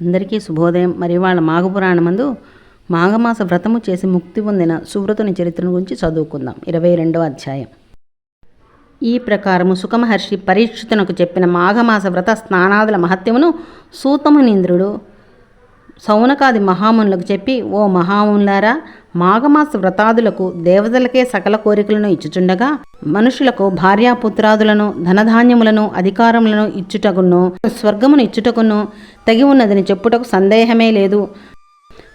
అందరికీ శుభోదయం. మరి వాళ్ళ మాఘపురాణమందు మాఘమాస వ్రతము చేసి ముక్తి పొందిన సువ్రతుని చరిత్రను గురించి చదువుకుందాం. ఇరవై రెండో అధ్యాయం. ఈ ప్రకారము సుఖమహర్షి పరీక్షితునకు చెప్పిన మాఘమాస వ్రత స్నానాదుల మహత్యమును సూతమునింద్రుడు సౌనకాది మహామునులకు చెప్పి ఓ మహామునులారా మాఘమాస వ్రతాదులకు దేవతలకే సకల కోరికలను ఇచ్చుచుండగా మనుషులకు భార్యాపుత్రాదులను ధనధాన్యములను అధికారములను ఇచ్చుటకును స్వర్గమును ఇచ్చుటకును తగి ఉన్నదని చెప్పుటకు సందేహమే లేదు.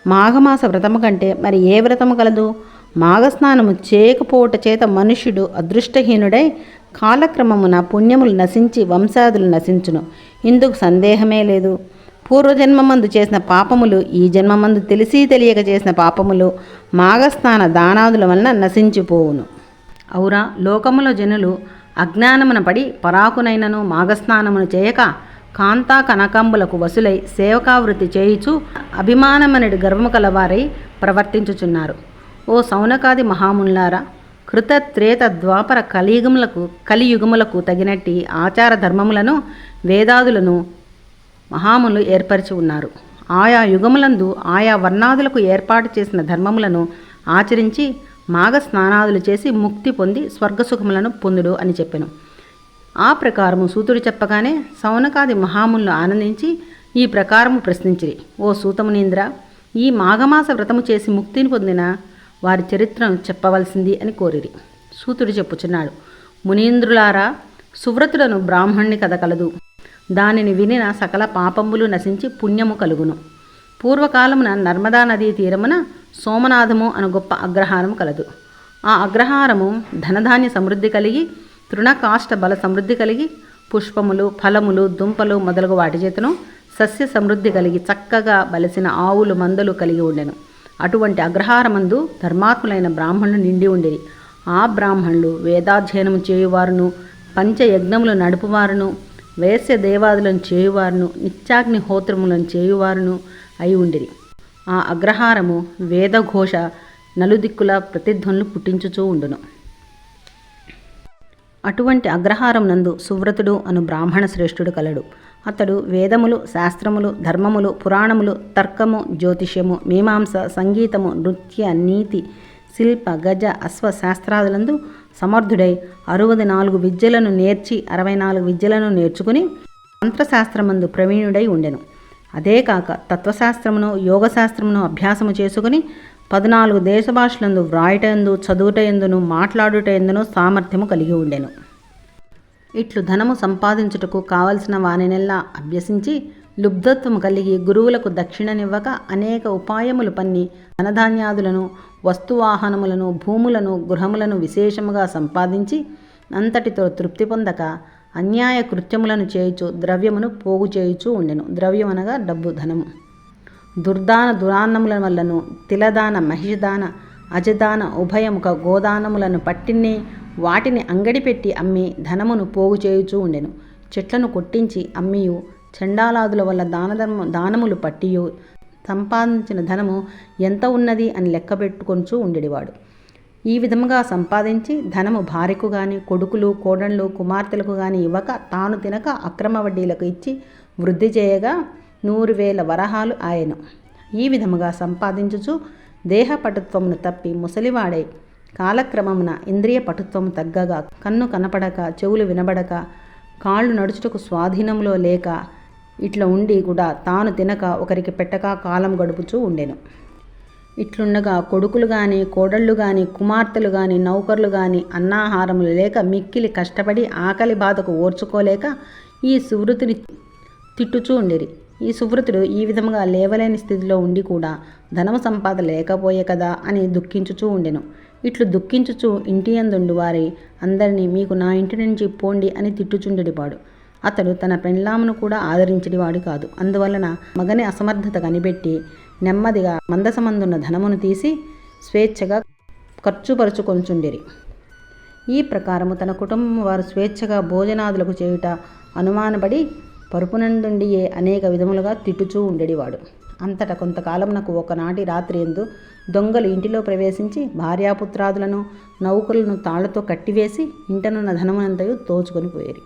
మాఘమాస వ్రతము కంటే మరి ఏ వ్రతము కలదు? మాఘస్నానము చేయకపోవట చేత మనుష్యుడు అదృష్టహీనుడై కాలక్రమమున పుణ్యములు నశించి వంశాదులు నశించును. ఇందుకు సందేహమే లేదు. పూర్వజన్మమందు చేసిన పాపములు ఈ జన్మమందు తెలిసి తెలియక చేసిన పాపములు మాఘస్నాన దానాదుల వలన నశించిపోవును. ఔరా లోకములో జనులు అజ్ఞానమున పడి పరాకునైనను మాఘస్నానమును చేయక కాంతా కనకంబులకు వసులై సేవకావృత్తి చేయుచు అభిమానమనడి గర్వము కలవారై ప్రవర్తించుచున్నారు. ఓ సౌనకాది మహామునులారా కృత త్రేత ద్వాపర కలియుగములకు కలియుగములకు తగినట్టి ఆచార ధర్మములను వేదాదులను మహాములు ఏర్పరిచి ఉన్నారు. ఆయా యుగములందు ఆయా వర్ణాదులకు ఏర్పాటు చేసిన ధర్మములను ఆచరించి మాఘ స్నానాదులు చేసి ముక్తి పొంది స్వర్గసుఖములను పొందుడు అని చెప్పెను. ఆ ప్రకారము సూతుడు చెప్పగానే సౌనకాది మహాములను ఆనందించి ఈ ప్రకారము ప్రశ్నించిరి. ఓ సూతమునీంద్ర ఈ మాఘమాస వ్రతము చేసి ముక్తిని పొందిన వారి చరిత్రను చెప్పవలసింది అని కోరిరి. సూతుడు చెప్పుచున్నాడు మునీంద్రులారా సువ్రతులను బ్రాహ్మణ్ణి కథ కలదు. దానిని వినిన సకల పాపములు నశించి పుణ్యము కలుగును. పూర్వకాలమున నర్మదా నదీ తీరమున సోమనాథము అను గొప్ప అగ్రహారం కలదు. ఆ అగ్రహారము ధనధాన్య సమృద్ధి కలిగి తృణకాష్ట బల సమృద్ధి కలిగి పుష్పములు ఫలములు దుంపలు మొదలగు వాటి చేతను సస్య సమృద్ధి కలిగి చక్కగా బలసిన ఆవులు మందలు కలిగి ఉండెను. అటువంటి అగ్రహారమందు ధర్మాత్ములైన బ్రాహ్మణులు నిండి ఉండేది ఆ బ్రాహ్మణులు వేదాధ్యయనము చేయువారును పంచయజ్ఞములు నడుపువారును వేస్య దేవాదులను చేయువారును నిత్యాగ్ని హోత్రములను చేయువారును అయి ఉండిరి. ఆ అగ్రహారము వేదఘోష నలుదిక్కుల ప్రతిధ్వనులు పుట్టించుచూ ఉండును. అటువంటి అగ్రహారం నందు సువ్రతుడు అను బ్రాహ్మణ శ్రేష్ఠుడు కలడు. అతడు వేదములు శాస్త్రములు ధర్మములు పురాణములు తర్కము జ్యోతిష్యము మీమాంస సంగీతము నృత్య నీతి శిల్ప గజ అశ్వ శాస్త్రాదులందు సమర్థుడై అరవది నాలుగు విద్యలను నేర్చి అరవై నాలుగు విద్యలను నేర్చుకుని మంత్రశాస్త్రమందు ప్రవీణుడై ఉండెను. అదే కాక తత్వశాస్త్రమును యోగశాస్త్రమును అభ్యాసము చేసుకుని పద్నాలుగు దేశ భాషలందు వ్రాయటందు చదువుటయందును మాట్లాడుటయందును సామర్థ్యము కలిగి ఉండెను. ఇట్లు ధనము సంపాదించుటకు కావలసిన వానినెల్లా అభ్యసించి లుబ్ధత్వము కలిగి గురువులకు దక్షిణనివ్వక అనేక ఉపాయములు పన్ని ధనధాన్యాదులను వస్తువాహనములను భూములను గృహములను విశేషముగా సంపాదించి అంతటితో తృప్తి పొందక అన్యాయ కృత్యములను చేయుచు ద్రవ్యమును పోగు చేయుచూ ఉండెను. ద్రవ్యం అనగా డబ్బు ధనము. దుర్దాన దురాన్నముల వల్లను తిలదాన మహిషదాన అజదాన ఉభయముఖ గోదానములను పట్టిన్ని వాటిని అంగడి పెట్టి అమ్మి ధనమును పోగు చేయుచూ ఉండెను. చెట్లను కొట్టించి అమ్మియు చండాలాదుల వల్ల దానధర్మ దానములు పట్టియు సంపాదించిన ధనము ఎంత ఉన్నది అని లెక్క పెట్టుకొంచూ ఉండేవాడు ఈ విధముగా సంపాదించి ధనము భార్యకు గాని కొడుకులు కోడళ్ళు కుమార్తెలకు గాని ఇవ్వక తాను తినక అక్రమ వడ్డీలకు ఇచ్చి వృద్ధి చేయగా నూరు వేల వరహాలు ఆయను. ఈ విధముగా సంపాదించుచు దేహ పటుత్వమును తప్పి ముసలివాడై కాలక్రమమున ఇంద్రియ పటుత్వము తగ్గగా కన్ను కనపడక చెవులు వినబడక కాళ్ళు నడుచుటకు స్వాధీనంలో లేక ఇట్లా ఉండి కూడా తాను తినక ఒకరికి పెట్టక కాలం గడుపుచూ ఉండెను. ఇట్లుండగా కొడుకులు కానీ కోడళ్ళు కానీ కుమార్తెలు కానీ నౌకర్లు కానీ అన్నాహారములు లేక మిక్కిలి కష్టపడి ఆకలి బాధకు ఓర్చుకోలేక ఈ సువృతిని తిట్టుచూ ఉండిరి. ఈ సువృతుడు ఈ విధముగా లేవలేని స్థితిలో ఉండి కూడా ధనము సంపాద లేకపోయే కదా అని దుఃఖించుచూ ఉండెను. ఇట్లు దుఃఖించుచూ ఇంటి అందుండు వారి అందరినీ మీకు నా ఇంటి నుంచి పోండి అని తిట్టుచుండెడివాడు అతడు తన పెండ్లామును కూడా ఆదరించడివాడు కాదు. అందువలన మగని అసమర్థత కనిపెట్టి నెమ్మదిగా మందసమందున్న ధనమును తీసి స్వేచ్ఛగా ఖర్చుపరుచుకొంచుండిరి. ఈ ప్రకారము తన కుటుంబం వారు స్వేచ్ఛగా భోజనాదులకు చేయుట అనుమానపడి పరుపునందుండియే అనేక విధములుగా తిట్టుచూ ఉండేవాడు అంతటా కొంతకాలమునకు ఒకనాటి రాత్రి ఎందు దొంగలు ఇంటిలో ప్రవేశించి భార్యాపుత్రాదులను నౌకలను తాళ్ళతో కట్టివేసి ఇంటనున్న ధనమునంతయు దోచుకొని పోయేరి.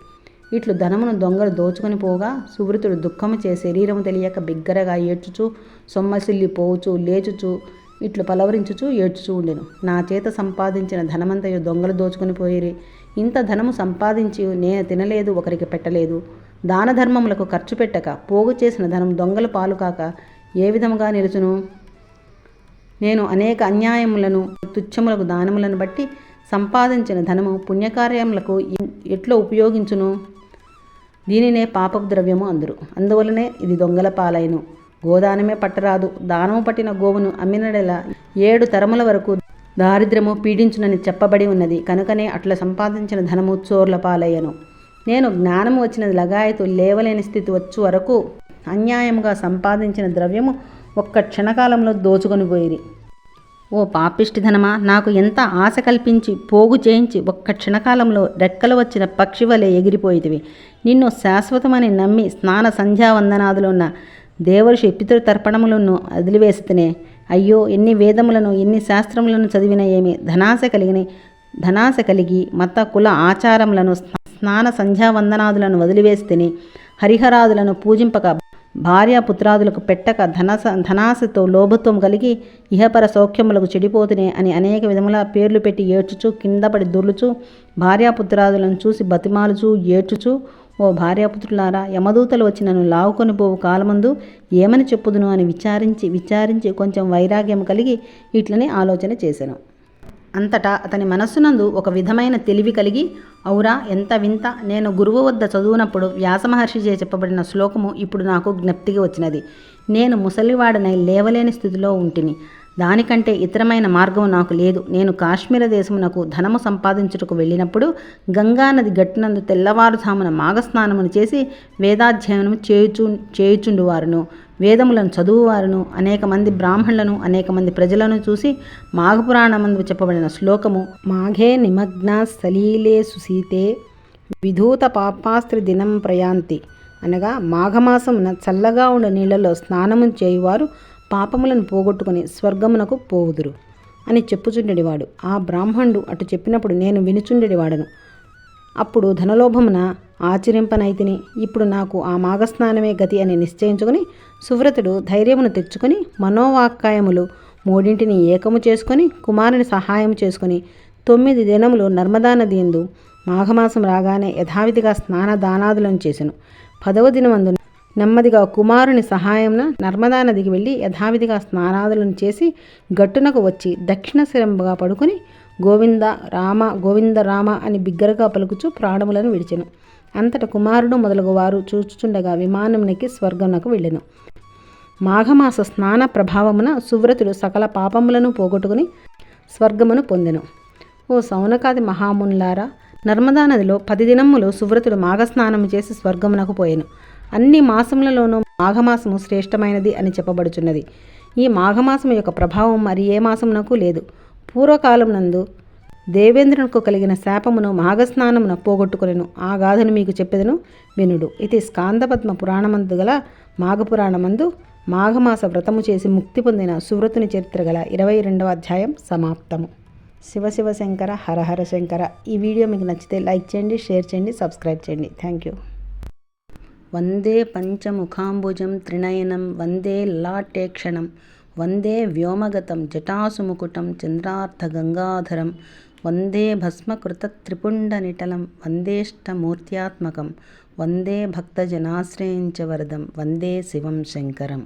ఇట్లు ధనమును దొంగలు దోచుకొని పోగా సువృతుడు దుఃఖము చే శరీరము తెలియక బిగ్గరగా ఏడ్చుచు సొమ్మసిల్లి పోవుచు లేచుచు ఇట్లు పలవరించుచు ఏడ్చుచూ ఉండెను. నా చేత సంపాదించిన ధనమంతయు దొంగలు దోచుకొని పోయిరి. ఇంత ధనము సంపాదించి నేను తినలేదు ఒకరికి పెట్టలేదు. దాన ధర్మములకు ఖర్చు పెట్టక పోగు చేసిన ధనం దొంగలు పాలు కాక ఏ విధముగా నిలుచును? నేను అనేక అన్యాయములను తుచ్చములకు దానములను బట్టి సంపాదించిన ధనము పుణ్యకార్యములకు ఎట్లా ఉపయోగించును? దీనినే పాపపు ద్రవ్యము అందురు. అందువలనే ఇది దొంగల పాలైను. గోదానమే పట్టరాదు. దానము పట్టిన గోవును అమ్మినడెల ఏడు తరముల వరకు దారిద్ర్యము పీడించునని చెప్పబడి ఉన్నది. కనుకనే అట్లా సంపాదించిన ధనము చోర్ల పాలయ్యను. నేను జ్ఞానము వచ్చిన లగాయతు లేవలేని స్థితి వచ్చు వరకు అన్యాయముగా సంపాదించిన ద్రవ్యము ఒక్క క్షణకాలంలో దోచుకొని పోయిరి. ఓ పాపిష్టి ధనమా? నాకు ఎంత ఆశ కల్పించి పోగు చేయించి ఒక్క క్షణకాలంలో రెక్కలు వచ్చిన పక్షి వలె ఎగిరిపోయేదివి నిన్ను శాశ్వతమని నమ్మి స్నాన సంధ్యావందనాదులున్న దేవర్షి పితృతర్పణములను వదిలివేస్తేనే అయ్యో ఎన్ని వేదములను ఎన్ని శాస్త్రములను చదివిన ఏమి? ధనాశ కలిగిన ధనాశ కలిగి మత కుల ఆచారములను స్నాన సంధ్యావందనాదులను వదిలివేస్తేనే. హరిహరాదులను పూజింపక భార్యాపుత్రాదులకు పెట్టక ధనస ధనాశతో లోభత్వం కలిగి ఇహపర సౌఖ్యములకు చెడిపోతునే అని అనేక విధముల పేర్లు పెట్టి ఏడ్చుచు కిందపడి దొర్లుచు భార్యాపుత్రాదులను చూసి బతిమాలుచు ఏడ్చుచు ఓ భార్యాపుత్రులారా యమదూతలు వచ్చి నన్ను లావుకొని పోవు కాలమందు ఏమని చెప్పుదును అని విచారించి విచారించి కొంచెం వైరాగ్యం కలిగి ఇట్లనే ఆలోచన చేశాను అంతటా అతని మనస్సునందు ఒక విధమైన తెలివి కలిగి ఔరా ఎంత వింత. నేను గురువు వద్ద చదువునప్పుడు వ్యాసమహర్షిచే చెప్పబడిన శ్లోకము ఇప్పుడు నాకు జ్ఞప్తికి వచ్చినది. నేను ముసలివాడనై లేవలేని స్థితిలో ఉంటిని. దానికంటే ఇతరమైన మార్గం నాకు లేదు. నేను కాశ్మీర దేశమునకు ధనము సంపాదించుటకు వెళ్ళినప్పుడు గంగానది గట్టునందు తెల్లవారుజామున మాఘస్నానమును చేసి వేదాధ్యయనం చేయుచు చేయుచుండువారును. వేదములను చదువువారును అనేక మంది బ్రాహ్మణులను అనేక మంది ప్రజలను చూసి మాఘపురాణమందు చెప్పబడిన శ్లోకము మాఘే నిమగ్న సలీలే సుసీతే విధూత పాపాస్త్రి దినం ప్రయాంతి. అనగా మాఘమాసమున చల్లగా ఉండే నీళ్ళలో స్నానము చేయువారు పాపములను పోగొట్టుకుని స్వర్గమునకు పోవుదురు అని చెప్పుచుండెడివాడు. ఆ బ్రాహ్మణుడు అటు చెప్పినప్పుడు నేను వినుచుండెడివాడను. అప్పుడు ధనలోభమున ఆచరింపనైతిని ఇప్పుడు నాకు ఆ మాఘస్నానమే గతి అని నిశ్చయించుకుని సువ్రతుడు ధైర్యమును తెచ్చుకొని మనోవాక్కాయములు మూడింటిని ఏకము చేసుకొని కుమారుని సహాయం చేసుకుని తొమ్మిది దినములు నర్మదా నది ఎందు మాఘమాసం రాగానే యథావిధిగా స్నాన దానాదులను చేసెను. పదవ దినమందు నెమ్మదిగా కుమారుని సహాయంన నర్మదా నదికి వెళ్ళి యథావిధిగా స్నానాదులను చేసి గట్టునకు వచ్చి దక్షిణ శిరంబగా పడుకొని గోవింద రామ గోవింద రామ అని బిగ్గరగా పలుకుచూ ప్రాణములను విడిచెను. అంతట కుమారుడు మొదలగు వారు చూచుచుండగా విమానంనికి స్వర్గమునకు వెళ్ళెను. మాఘమాస స్నాన ప్రభావమున సువ్రతుడు సకల పాపములను పోగొట్టుకుని స్వర్గమును పొందెను. ఓ సౌనకాది మహామునులారా నర్మదా నదిలో పది దినములు సువ్రతుడు మాఘస్నానము చేసి స్వర్గమునకు పోయెను. అన్ని మాసములలోనూ మాఘమాసము శ్రేష్టమైనది అని చెప్పబడుచున్నది. ఈ మాఘమాసము యొక్క ప్రభావం మరి ఏ మాసమునకు లేదు. పూర్వకాలం నందు దేవేంద్రునకు కలిగిన శాపమును మాఘస్నానమున పోగొట్టుకునేను. ఆ గాథను మీకు చెప్పెదను వినుడు. ఇది స్కాందపద్మ పురాణమందు గల మాఘపురాణమందు మాఘమాస వ్రతము చేసి ముక్తి పొందిన సువ్రతుని చరిత్ర గల ఇరవై రెండవ అధ్యాయం సమాప్తము. శివ శివ శంకర హరహర శంకర. ఈ వీడియో మీకు నచ్చితే లైక్ చేయండి షేర్ చేయండి సబ్స్క్రైబ్ చేయండి. Thank you. వందే పంచముఖాంబుజం త్రినయనం వందే లాటేక్షణం వందే వ్యోమగతం జటాసుముకుటం చంద్రార్థగంగాధరం వందే భస్మకృతత్రిపుండనిటలం వందేష్టమూర్త్యాత్మకం వందే భక్తజనాశ్రయించ వరదం వందే శివం శంకరం.